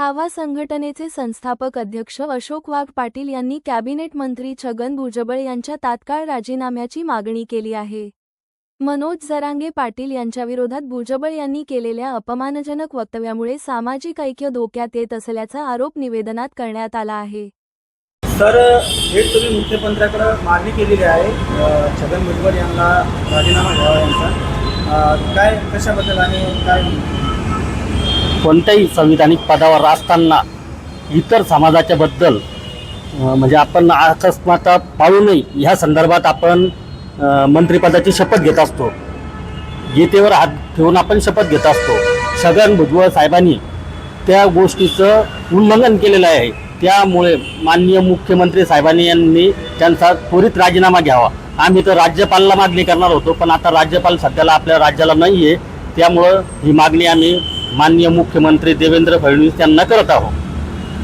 छावा संघटनेचे संस्थापक अध्यक्ष अशोक वाघ पाटील यांनी कॅबिनेट मंत्री छगन भुजबळ यांच्या तात्काळ राजीनाम्याची मागणी केली आहे. मनोज जरांगे पाटील यांच्याविरोधात भुजबळ यांनी केलेल्या अपमानजनक वक्तव्यामुळे सामाजिक ऐक्य धोक्यात येत असल्याचा आरोप निवेदनात करण्यात आला आहे. तर हे तुम्ही मुख्यमंत्र्याकडे मागणी केलेली आहे छगन भुजबळ यांना राजीनामा घ्यावा यांचा. काय कशाबद्दल आणि काय कोणत्याही संविधानिक पदावर असताना इतर समाजाच्याबद्दल म्हणजे आपण अकस्मात पाळू नये ह्या संदर्भात आपण मंत्रिपदाची शपथ घेत असतो. गीतेवर हात ठेवून आपण शपथ घेत असतो. छगन भुजबळ साहेबांनी त्या गोष्टीचं उल्लंघन केलेलं आहे. त्यामुळे माननीय मुख्यमंत्री साहेबांनी यांनी त्यांचा त्वरित राजीनामा घ्यावा. आम्ही तर राज्यपालला मागणी करणार होतो पण आता राज्यपाल सध्याला आपल्या राज्याला नाही आहे त्यामुळं ही मागणी आम्ही माननीय मुख्यमंत्री देवेंद्र फडणवीस यांना करत आहोत.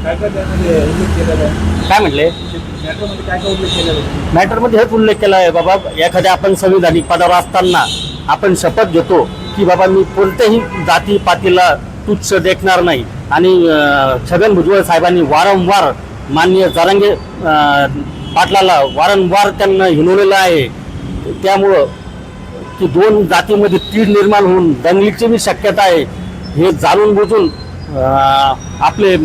काय काय त्यामध्ये उल्लेख केलेला आहे? काय म्हटले? मॅटरमध्ये काय काय उल्लेख केलेला आहे? मॅटरमध्ये हेच उल्लेख केला आहे बाबा एखाद्या आपण संविधानिक पदावर असताना आपण शपथ घेतो की बाबा मी कोणत्याही जाती पातीला तुच्छ देखणार नाही. आणि अं, छगन भुजबळ साहेबांनी वारंवार माननीय जरांगे अं, पाटलाला वारंवार त्यांना हिनवलेलं आहे. त्यामुळं की दोन जातीमध्ये तीड निर्माण होऊन दंगलीची बी शक्यता आहे. हे जाणून बुजून आपले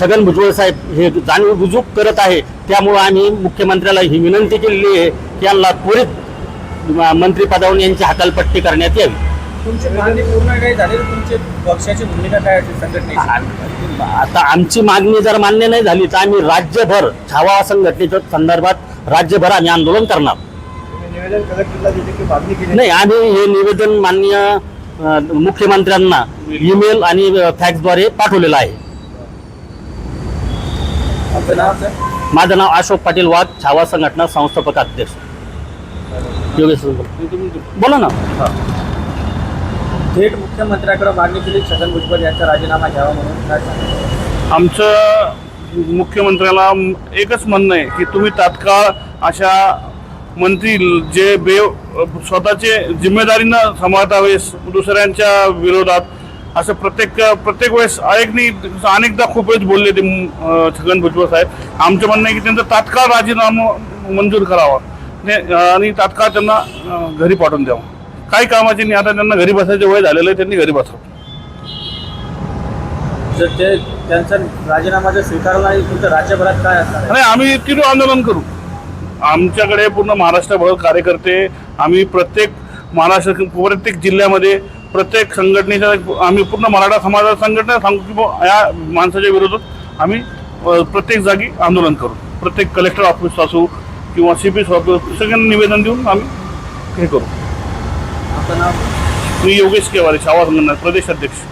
छगन भुजबळ साहेब हे जाणीव बुजूक करत आहे. त्यामुळं आम्ही मुख्यमंत्र्याला ही विनंती केलेली आहे की यांना त्वरित मंत्रिपदावरून यांची हकालपट्टी करण्यात यावी. तुमची मागणी पूर्ण काही झाली तर तुमची पक्षाची भूमिका काय असेल संघटनेची? आता आमची मागणी जर मान्य नाही झाली तर आम्ही राज्यभर छावा संघटनेच्या संदर्भात राज्यभर आम्ही आंदोलन करणार. नाही आम्ही हे निवेदन माननीय अ, मुख्यमंत्र्यांना ईमेल आणि फॅक्सद्वारे पाठवलेलं आहे. आपलं नाव सर? माझं नाव अशोक पाटील वाघ छावा संघटना संस्थापक अध्यक्ष. योगेश बोला. ना. थेट मुख्यमंत्र्याकडे मागणी केली छगन भुजबळ यांचा राजीनामा घ्यावा म्हणून. काय आमचं मुख्यमंत्र्याला एकच म्हणणं आहे की तुम्ही तात्काळ अशा मंत्री जे बे स्वतःचे जिम्मेदारीनं सांभाळता दुसऱ्यांच्या विरोधात. असं प्रत्येक प्रत्येक वेळेस अनेकनी अनेकदा खूप वेळेस बोलले ते छगन भुजबळ साहेब. आमचं म्हणणं आहे की त्यांचा तात्काळ राजीनामा मंजूर करावा. ने- आणि तात्काळ त्यांना घरी पाठवून द्यावं. काही कामाचे नाही आता त्यांना घरी बसायचं वय झालेलं आहे त्यांनी घरी बसावं. त्यांचा राजीनामा जर स्वीकारला नाही आम्ही तीव्र आंदोलन करू. आमच्याकडे पूर्ण महाराष्ट्रभर कार्यकर्ते आम्ही प्रत्येक महाराष्ट्र प्रत्येक जिल्ह्यामध्ये प्रत्येक संघटनेच्या आम्ही पूर्ण मराठा समाजा संघटना सांगू की या माणसाच्या विरोधात आम्ही प्रत्येक जागी आंदोलन करू. प्रत्येक कलेक्टर ऑफिस असू किंवा सी पी ऑफिस सगळ्यांना निवेदन देऊन आम्ही हे करू. मी योगेश केवारे छावा संघटना प्रदेश अध्यक्ष